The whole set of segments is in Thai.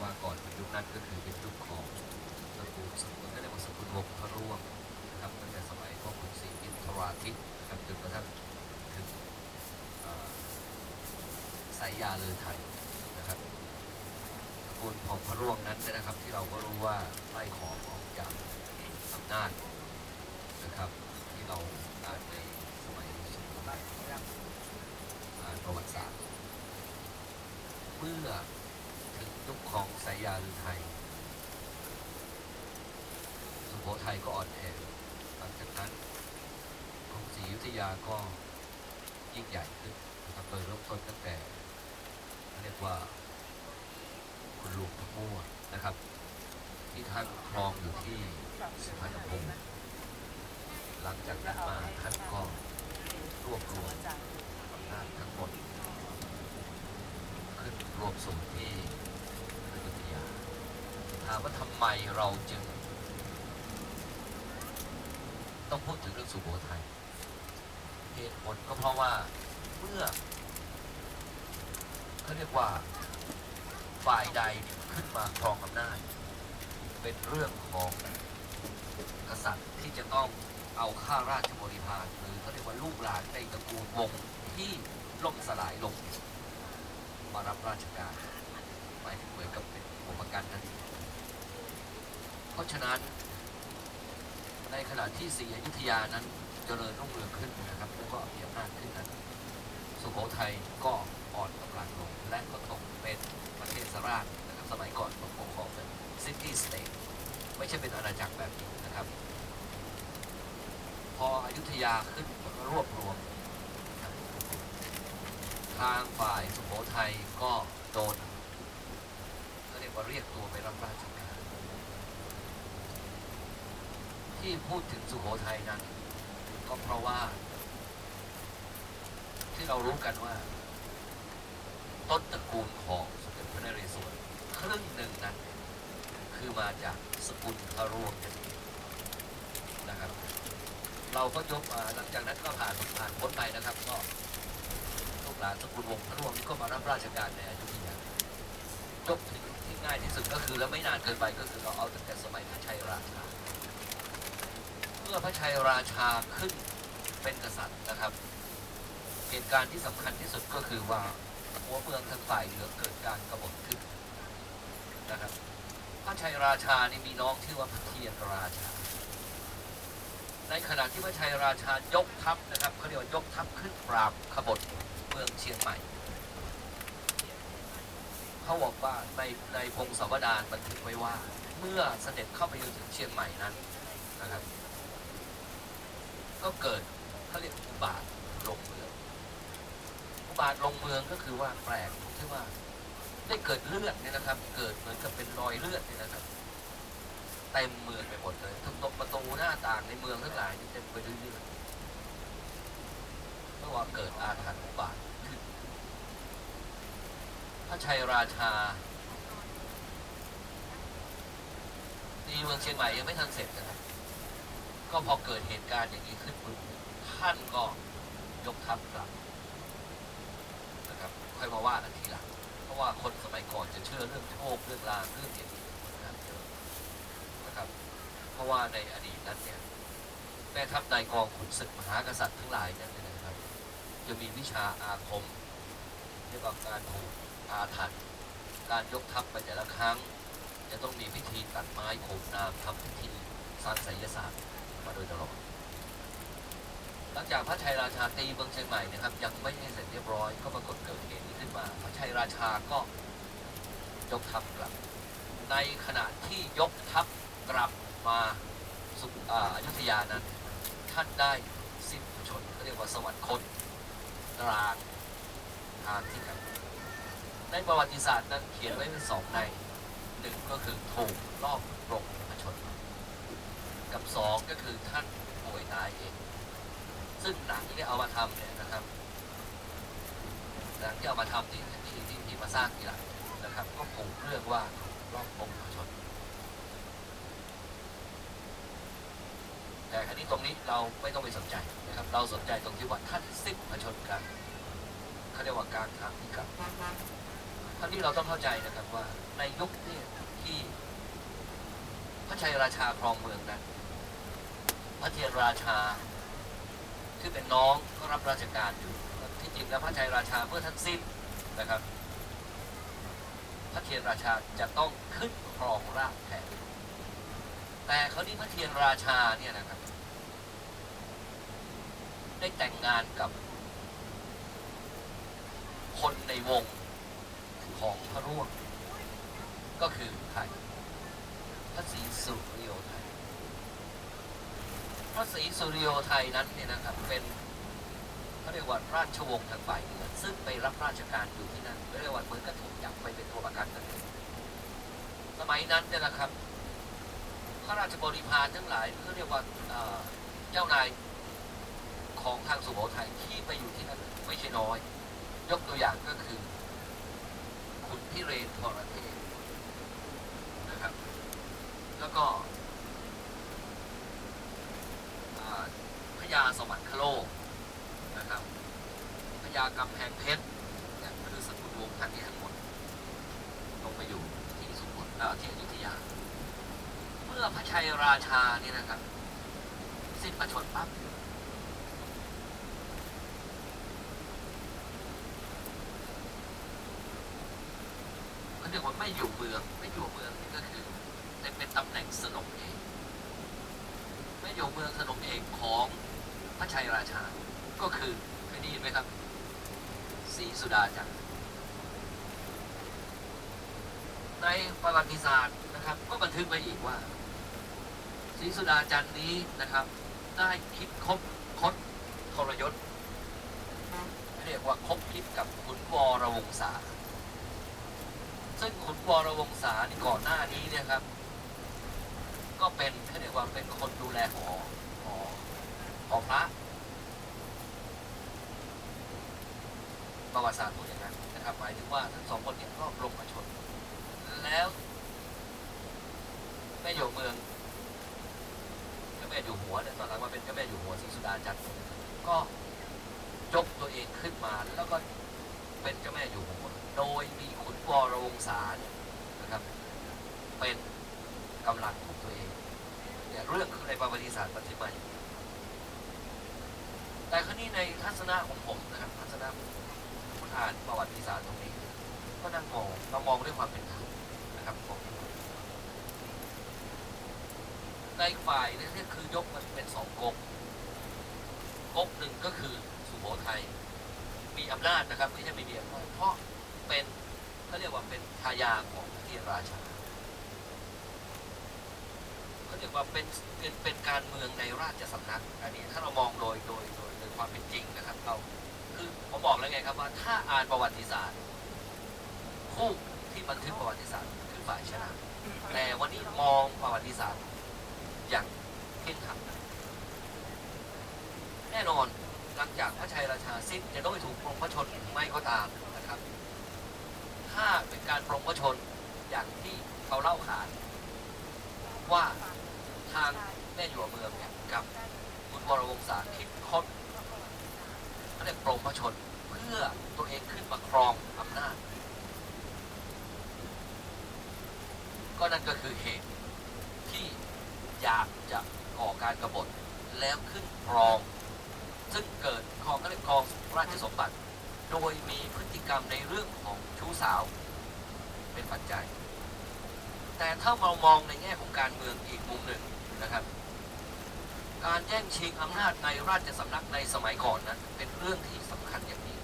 ว่าก่อนเป็นยุคนั้นก็คือเป็นยุคของตระกูลสกุลก็เรียกว่าสกุลวงพระร่วงนะครับตั้งแต่สมัยพ่อขุนศรีอินทราทิตย์นะครับจนกระทั่งถึงเอ่อสายยาเลือไทยนะครับตระกูลของพระร่วงนั้นเนี่ยนะครับ ที่เราก็รู้ว่าไล่ของออกจากอำนาจนะครับที่เราอ่านในสมัยสุโขทัยอ่านประวัติศาสตร์เมื่อ ถึงยุคของสายยาลือไทย สุโขทัยก็อ่อนแอหลังจากนั้นกรุงศรีอยุธยาก็ยิ่งใหญ่ขึ้นนะครับโดยเริ่มต้นตั้งแต่เรียกว่าคุณหลวงพระมั่วนะครับ ที่ท่านครองอยู่ที่สุพรรณภูมิหลังจากนั้นมาท่านก็รวบรวมอำนาจทั้งหมด ขึ้นรวมสู่ที่อยุธยาถามว่าทำ ไมเราจึง ต้องพูดถึงเรื่องสุโขทัยเหตุผลก็เพราะว่าเมื่อเขาเรียกว่าฝ่ายใดขึ้นมาครองอำนาจเป็นเรื่องของกษัตริย์ที่จะต้องเอาข้าราชบริพารหรือเขาเรียกว่าลูกหลานในตระกูลวงศ์ที่ล่มสลายลง มารับราชการหมายถึงเหมือนกับเป็นตัวประกันนั่นเอง เพราะฉะนั้น ในขณะที่ศรีอยุธยานั้นเจริญรุ่งเรืองขึ้นนะครับแล้วก็มีอำนาจขึ้นนั้นสุโขทัยก็อ่อนกำลังลงและก็ตกเป็นประเทศสราชนะครับสมัยก่อนปกครองเป็นซิตี้สเตทไม่ใช่เป็นอาณาจักรแบบนี้นะครับ พออยุธยาขึ้นก็รวบรวม ทางฝ่ายสุโขทัยก็โดนก็เรียกว่าเรียกตัวไปรับราชการ ที่พูดถึงสุโขทัยนั้น ก็เพราะว่า ที่เรารู้กันว่า ต้นตระกูลของสมเด็จพระนเรศวรครึ่งหนึ่งนั้น คือมาจากสกุลพระร่วงนั่นเองนะครับ เราก็ยกมาหลังจากนั้นก็ผ่านผ่านพ้นไปนะครับ ก็ลูกหลานสกุลวงศ์พระร่วงนี่ก็มารับราชการในอยุธยายกที่ง่ายที่สุดก็คือแล้วไม่นานเกินไปก็คือเราเอาตั้งแต่สมัยพระชัยราชา มื่อพระชัยราชาขึ้นเป็นกษัตริย์นะครับ เหตุการณ์ที่สำคัญที่สุดก็คือว่าหัวเมืองทางฝ่ายเหนือเกิดการกบฏขึ้นนะครับพระชัยราชานี่มีน้องชื่อว่าพระเทียนราชา ในขณะที่พระชัยราชายกทัพนะครับเขาเรียกว่ายกทัพขึ้นปราบขบฏเมืองเชียงใหม่เขาบอกว่าในในพงศาวดารบันทึกไว้ว่า เมื่อเสด็จเข้าไปถึงเชียงใหม่นั้นนะครับ ก็เกิดเขาเรียกอุบาทลงเมืองอุบาทลงเมืองก็คือว่าแปลกตรที่ว่า ได้เกิดเลือดเนี่ยนะครับ เกิดเหมือนกับเป็นรอยเลือดเนี่ยนะครับเต็มเมืองไปหมดเลยทั้งตรงประตูหน้าต่างในเมืองทั้งหลายนี่เต็มไปด้วยเลือดเพราะว่าเกิดอาถรรพ์อุบาทขึ้นพระชัยราชาตีเมืองเชียงใหม่ยังไม่ทันเสร็จนะครับ ก็พอเกิดเหตุการณ์อย่างนี้ขึ้นปุ๊บท่านก็ยกทัพกลับนะครับค่อยมาว่ากันทีหลังเพราะว่าคนสมัยก่อนจะเชื่อเรื่องโชคเรื่องลางเรื่องอย่างนี้นะครับเยอะนะครับ เพราะว่าในอดีตนั้นเนี่ยแม่ทัพนายกองขุนศึกมหากษัตริย์ทั้งหลายนี่ยนะครับ จะมีวิชาอาคมเรียกว่าการผูกอาถรรพ์การยกทัพไปแต่ละครั้ง จะต้องมีพิธีตัดไม้โขมนามทำพิธีสร้างไสยศาสตร์ มาโดยตลอด หลังจากพระชัยราชาตีเมืองเชียงใหม่นะครับ ยังไม่ให้เสร็จเรียบร้อยก็ปรากฏเกิดเหตุนี้ขึ้นมา พระชัยราชาก็ยกทัพกลับ ในขณะที่ยกทัพกลับมาสุอาอยุธยานั้น ท่านได้สิ้นชนเขาเรียกว่าสวรรคตกลางทางที่กันในประวัติศาสตร์นั้นเขียนไว้เป็นสองในหนึ่งก็คือถูกรอบปรงพระชนม์ กับสองก็คือท่านป่วยตายเอง ซึ่งหนังที่เอามาทำเนี่ยนะครับหนังที่เอามาทำที่ที่ที่ที่มาสร้างทีหลังนะครับ ก็ผูกเรื่องว่าถูกรอบปรงพระชน แต่ครั้นี้ตรงนี้เราไม่ต้องไปสนใจนะครับ เราสนใจตรงที่ว่าท่านสิ้นพระชนกันเขาเรียกว่าการทางที่กลับคราวนี้เราต้องเข้าใจนะครับว่าในยุคเนี่ที่พระชัยราชาครองเมืองนั้น พระเทียนราชาที่เป็นน้องก็รับราชการอยู่ที่จริงแล้วพระชัยราชาเมื่อท่านสิ้นนะครับ พระเทียนราชาจะต้องขึ้นครองราชแทนแต่เขาวนี้พระเทียนราชาเนี่ยนะครับ ได้แต่งงานกับคนในวงของพระร่วงก็คือใครพระศรีสุริโยไทย พระศรีสุริโยไทยนั้นเนี่ยนะครับเป็นเขาเรียกว่าราชวงศ์ทางฝ่ายเหนือซึ่งไปรับราชการอยู่ที่นั่นเรียกว่าเหมือนกับถูกจับไปเป็นตัวประกันนั่นเองสมัยนั้นเนี่ยนะครับข้าราชบริพารทั้งหลายเขาเรียกว่าเจ้านายของทางสุโขทัยที่ไปอยู่ที่นั่นไม่ใช่น้อย ยกตัวอย่างก็คือคุณพิเรนทรเทพนะครับ แล้วก็อ่าพ ญาสวรรคโลกนะครับพญากำแพงเพชรเนี่ยคือสกุลวงศ์ท่านนี้ทั้งหมดลงไปอยู่ที่สุโขทัยเอ่อที่อยุธยา เมื่อพระชัยราชาเนี่ยนะครับสิ้นพระชนปั๊บเขาเรียกว่าไม่อยู่เมืองไม่อยู่เมืองนี่ก็คือเป็นเป็นตำแหน่งสนมเอกไม่อยู่เมืองสนมเอกของ พระชัยราชา ก็คือเคยได้ยินไหมครับศรีสุดาจันทร์ในประวัติศาสตร์นะครับ ก็บันทึกไว้อีกว่าศรีสุดาจันทร์นี้นะครับ ได้คิดคบคดทรยศเรียกว่าคบคิดกับขุนวรวงศาซึ่งขุนวรวงศานี่ก่อนหน้านี้เนี่ยครับ ก็เป็นเขาเรียกว่าเป็นคนดูแลหอ อหอพระประวัติศาสตร์พูดอย่างนั้นนะครับหมายถึงว่าทั้งสองคนเนี่ยก็ลงมาชน แล้วแม่โยมเมืองเจ้าแม่อยู่หัวเนี่ยตอนหลังมาเป็นเจ้าแม่อยู่หัวศรีสุดาจันทร์ก็ยกตัวเองขึ้นมาแล้วก็เป็นเจ้าแม่อยู่หัวโดยมีขุนวรวงศาเนี่ยนะครับเป็นกำลังของตัวเองเนี่ยเรื่องคือในประวัติศาสตร์บันทึกมาอย่างนี้ แต่ครั้นี้ในทัศนะของผมนะครับทัศนะผู้อ่านประวัติศาสตร์ตรงนี้ ก็นั่งมองเรามองด้วยความเป็นธรรมนะครับมองในฝ่ายนี่คือยกมันเป็นสองก๊กก๊กหนึ่งก็คือสุโขทัยมีอำนาจนะครับไม่ใช่ไม่มีอำนาจเพราะเป็นเขาเรียกว่าเป็นทายาของเทียราชาเขาเรีย กว่าเป็นเป็นเป็นการเมืองในราชสำนักอันนี้ถ้าเรามองโดยโดยโดยโดยความเป็นจริงนะครับเราคือผมบอกแล้วไงครับว่าถ้าอ่านประวัติศาสตร์ผู้ที่บันทึกประวัติศาสตร์คือฝ่ายชนะแต่วันนี้มองประวัติศาสตร์อย่างเข่งขันแน่นอนหลังจากพระชัยราชาสิ้นจะต้องถูกปรงพระชนไม่ก็ตามนะครับ ถ้าเป็นการปรงพระชนอย่างที่เขาเล่าขานว่าางแม่หยวเมืองเนี่ยกับคุณวรวงศาคิดคดเขาเรียกปรงพระชนเพื่อตัวเองขึ้นมาครองอำนาจ ก็นั่นก็คือเหตุที่อยากจะก่อการกรบฏแล้วขึ้นครอง ซึ่งเกิดครองก็เรียกครองราชสมบัติ โดยมีพฤติกรรมในเรื่องของชู้สาว เป็นปัจจัย แต่ถ้าเรามองในแง่ของการเมืองอีกมุมหนึ่ง นะครับ การแย่งชิงอำนาจในราชสำนักในสมัยก่อนนั้นเป็นเรื่องที่สำคัญอย่างนี้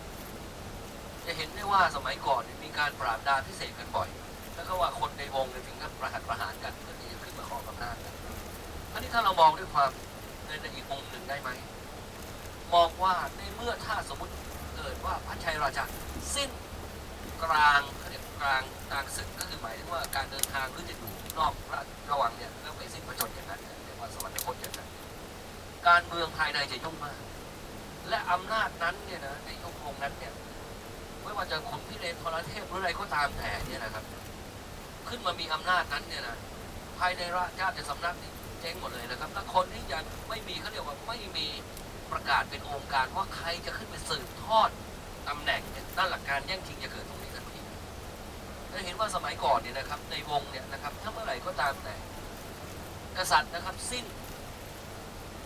จะเห็นได้ว่าสมัยก่อนมีการปราบดาพิเศษกันบ่อย แล้วก็ว่าคนในวงเนี่ยถึงกับประหัตประหารกันเพื่อที่จะขึ้นมาครองอำนาจกันอันนี้ถ้าเรามองด้วยความในอีกมุมหนึ่งได้ไหมมองว่าในเมื่อถ้าสมมติเกิดว่าพระชัยราชาสิ้นกลางเขาเรียกกลางกลางศึกก็คือ มายถึงว่าการเดินทางหรือจะอยู่นอกราชระหวังเนี่ยแล้วไปสิ้นพระชนอย่างนั้นเนี่ยเรียกว่าสวรรคตอย่างนั้นการเมืองภายในจะยุ่งมาก และอำนาจนั้นเนี่ยนะในยุคองนั้นเนี่ยไม่ว่าจะขุนพิเรนทรเทพหรืออะไรก็ตามแต่เนี่ยนะครับ ขึ้นมามีอำนาจนั้นเนี่ยนะภายในราชาติสำนักนี่เจ๊งหมดเลยนะครับแล้วคนที่ยังไม่มีเขาเรียกว่าไม่มีประกาศเป็นองค์การว่าใครจะขึ้นไปสืบทอดตำแหน่งเนี่ยนั่นหลักการแย่งชิงจะเกิดตรงนี้ จะเห็นว่าสมัยก่อนเนี่ยนะครับในวงเนี่ยนะครับถ้าเมื่อไหร่ก็ตามแต่กษัตริย์นะครับสิ้น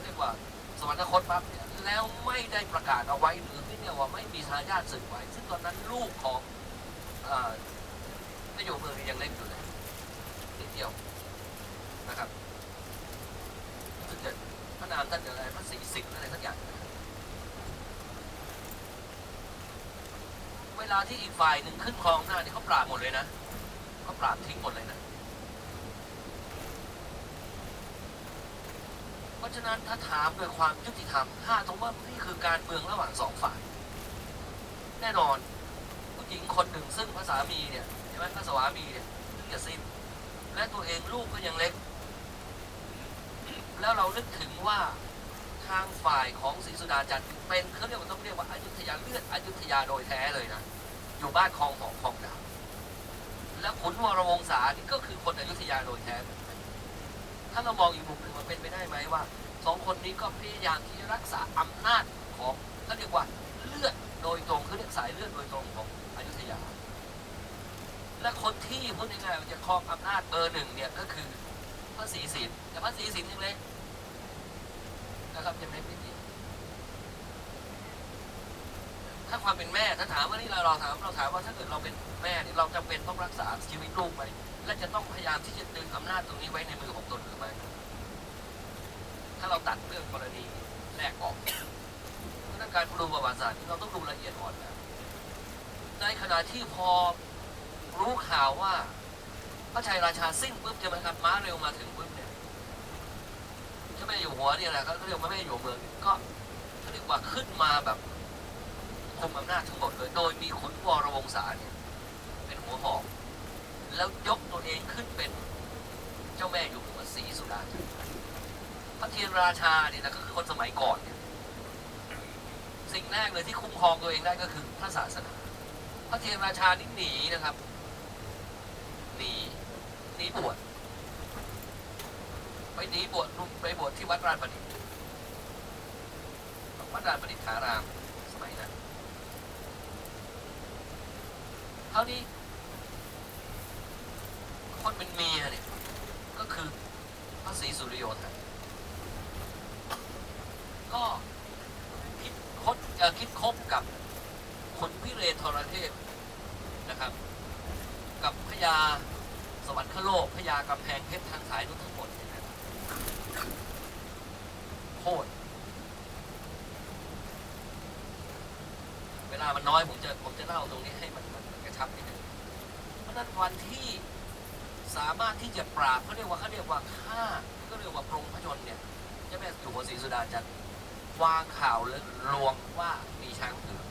เรียกว่าสวรรคตปั๊บเนี่ยแล้วไม่ได้ประกาศเอาไว้หรือที่เนี่ยว่าไม่มีทายาทสืบไว้ ซึ่งตอนนั้นลูกของนายโยมเมืองนี่ยังเล็กอยู่เลยนิดเดียวนะครับรู้สึกจะพระนามท่านอะไรพระศรีสิงห์อะไรสักอย่างนะครับเว ลาที่อีกฝ่ายหนึ่งขึ้นครองหน้าเนี่ยเขาปราบหมดเลยนะเขาปราบทิ้งหมดเลยนะ เพราะฉะนั้นถ้าถามโดยความยุติธรรมถ้าตรงว่านี่คือการเมืองระหว่างสองฝ่าย แน่นอน ผู้หญิงคนหนึ่งซึ่งพระสามีเนี่ยใช่ไหมพระสวามีเนี่ยเพิ่งจะสิ้น และตัวเองลูกก็ยังเล็ก แล้วเรานึกถึงว่าทางฝ่ายของศรีสุดาจันทร์เป็นเขาเรียกว่าต้องเรียกว่าอายุทยาเลือดอายุทยาโดยแท้เลยนะ อยู่บ้านคลองหอมคลองดาวแล้วขุนวรวงศานี่ก็คือคนอยุธยาโดยแท้ ถ้าเรามองอีกมุมหนึ่งมันเป็นไปได้ไหมว่าสองคนนี้ก็พยายามที่จะรักษาอำนาจของเขาเรียกว่าเลือดโดยตรงคือเรียกสายเลือดโดยตรงของอยุธยา และคนที่พูดง่ายๆว่าจะครองอำนาจเบอร์หนึ่งเนี่ยก็คือพระศรีสินแต่พระศรีสินยังเล็กนะครับยังเล็กนิดเดียว ถ้าความเป็นแม่ถ้าถามว่านี่เราเราถามเราถามว่าถ้าเกิดเราเป็นแม่เนี่ยเราจำเป็นต้องรักษาชีวิตลูกไหมและจะต้องพยายามที่จะดึงอำนาจตรงนี้ไว้ในมือของตนหรือไม่ถ้าเราตัดเรื่องกรณีแรกออกเพราะฉะนั้นการดูประวัติศาสตร์เราต้องดูละเอียดอ่อนนะในขณะที่พอรู้ข่าวว่าพระชัยราชาสิ้นปุ๊บใช่ไหมครับม้าเร็วมาถึงปุ๊บเนี่ยเจ้าแม่อยู่หัวเนี่ยแหละเขาเรียกว่าแม่อยู่เมืองก็เรียกว่าขึ้นมาแบบ คุมอำนาจทั้งหมดเลย โดยมีขุนวรวงศาเนี่ยเป็นหัวหอกแล้วยกตัวเองขึ้นเป็นเจ้าแม่อยู่หัวศรีสุดาจันท์พระเทียนราชาเนี่ยนะก็คือคนสมัยก่อนเนี่ยสิ่งแรกเลยที่คุ้มครองตัวเองได้ก็คือพระศาสนาพระเทียนราชานี่หนีนะครับหนีหนีบวชไปหนีบวชไปบวชที่วัดราชประดิษฐ์วัดราชประดิษฐารามสมัยนั้น เท่านี้คนเป็นเมียเนี่ยก็คือพระศรีสุริโยไทยก็คิดคดเออคิดคบกับคนพิเรนทรเทพนะครับ กับพญาสวรรคโลกพญากำแพงเพชรทางสายนู้นทั้งหมดเนี่ยนะครับโคตรเวลามันน้อยผมจะผมจะเล่าตรงนี้ให้มันมันกระชับนิดนึงเพ ราะนั้นวันที่สามารถที่จะปราบเขาเรียกว่าเขาเรียกว่าฆ่าก็เรียกว่าปรงพระชนเนี่ยเจ้าแม่อยู่หัวศรีสุดาจันทร์วางข่าวลวงว่ามีช้างเผือก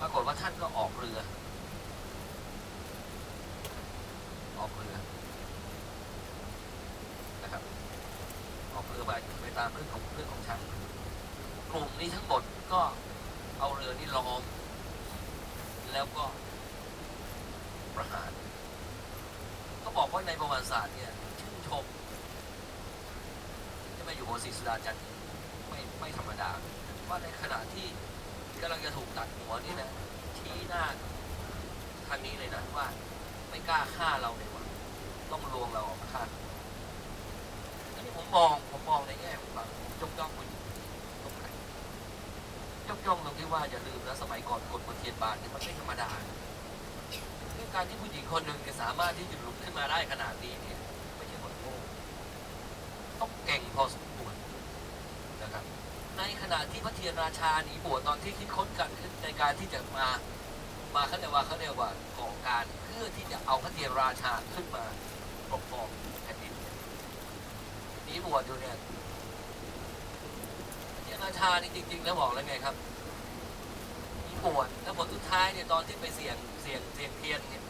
ปรากฏว่าท่านก็ออกเรือ ออกเรือนะครับออกเรือไปไปตามเรื่องของเรื่องของช้างกลุ่มนี้ทั้งหมดก็เอาเรือนี้ล้อมแล้วก็ ประหารเขาบอกว่าในประวัติศาสตร์เนี่ยชื่นชมที่มาอยู่หัวศรีสุดาจันทร์ไม่ไม่ธรรมดา ว่าในขณะที่กำลังจะถูกตัดหัวนี่นะชี้หน้าทางนี้เลยนะว่าไม่กล้าฆ่าเราเลยว่าต้องลวงเราออกมาฆ่าอันนี้ผมมองผมมองในแง่ของแบบยกย่องผู้หญิงตรงไหนยกย่องตรงที่ว่าอย่าลืมนะสมัยก่อนกฎบนเทียนบานเนี่ยมันไม่ธรรมดา รื่องการที่ผู้หญิงคนหนึ่งจะสามารถที่จะลุกขึ้นมาได้ขนาดนี้เนี่ยไม่ใช่คนโง่ต้องเก่งพอสมควรนะครับในขณะที่พระเทียนราชาหนีบวชตอนที่คิดค้นกันขึ้นในการที่จะมามาเขาเรียกว่าเขาเรียกว่าก่อการเพื่อที่จะเอาพระเทียนราชาขึ้นมาปกครองแผ่นดินหนีบวชอยู่เนี่ยพระเทียนราชานี่จริง ๆ แล้วบอกแล้วไงครับ มีบวชแล้วผลสุดท้ายเนี่ยตอนที่ไปเสี่ยงเสี่ยงเสี่ยงเทียนเนี่ย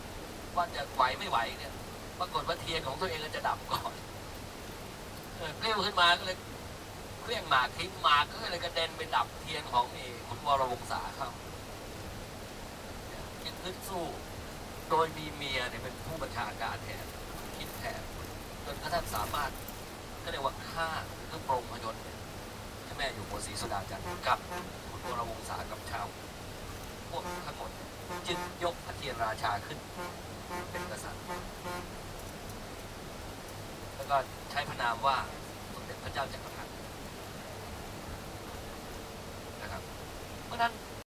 ว่าจะไหวไม่ไหวเนี่ยปรากฏว่าเทียนของตัวเองก็จะดับก่อนเออเกลี้ยวขึ้นมาก็เลยเครื่องหมากทิ้งหมากก็เลยกระเด็นไปดับเทียนของเอขุนวรวงศาเขายังขึ้นสู้ โดยมีเมียเนี่ยเป็นผู้บัญชาการแทนคิดแทนจนกระทั่งสามารถก็เรียกว่าฆ่าหรือปรงพยนต์เนี่ยให้แม่อยู่หัวศรีสุดาจันทร์กับขุนวรวงศากับชาว พวกทั้งหมดจึงยกพระเทียนราชาขึ้น เป็นกษัตริย์ แล้วก็ใช้พระนามว่าสมเด็จพระเจ้าจักรพรรดินะครับ เพราะฉะนั้น